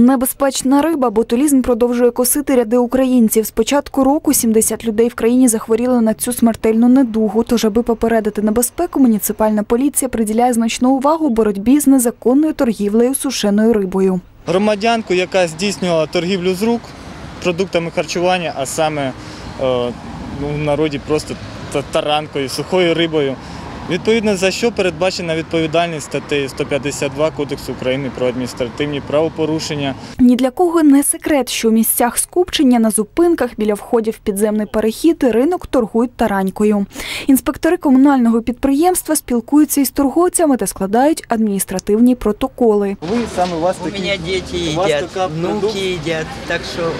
Небезпечна риба, ботулізм продовжує косити ряди українців. З початку року 70 людей в країні захворіли на цю смертельну недугу. Тож, аби попередити небезпеку, муніципальна поліція приділяє значну увагу боротьбі з незаконною торгівлею сушеною рибою. громадянку, яка здійснювала торгівлю з рук продуктами харчування, а саме е, ну, в народі просто та- таранкою, сухою рибою. Відповідно за що передбачена відповідальність статтею 152 Кодексу України про адміністративні правопорушення. Ні для кого не секрет, що в місцях скупчення на зупинках біля входів в підземний перехід ринок торгують таранькою. Інспектори комунального підприємства спілкуються із торговцями та складають адміністративні протоколи. Ви саме у вас дети у вас едят, така внуки едят, так что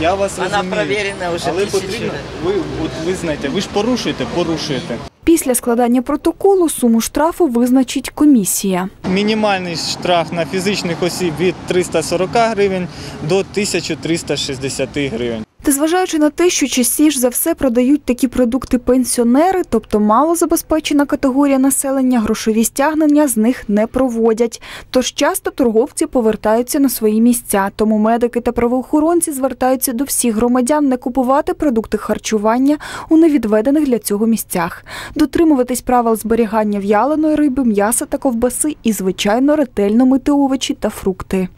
Я вас Вона перевірена вже але потрібно, ви, от, ви знаєте, ви ж порушуєте, порушуєте. Після складання протоколу суму штрафу визначить комісія. Мінімальний штраф на фізичних осіб від 340 гривень до 1360 гривень. Та зважаючи на те, що частіше за все продають такі продукти пенсіонери, тобто малозабезпечена категорія населення, грошові стягнення з них не проводять. Тож часто торговці повертаються на свої місця. Тому медики та правоохоронці звертаються до всіх громадян не купувати продукти харчування у невідведених для цього місцях, дотримуватись правил зберігання в'яленої риби, м'яса та ковбаси і, звичайно, ретельно мити овочі та фрукти.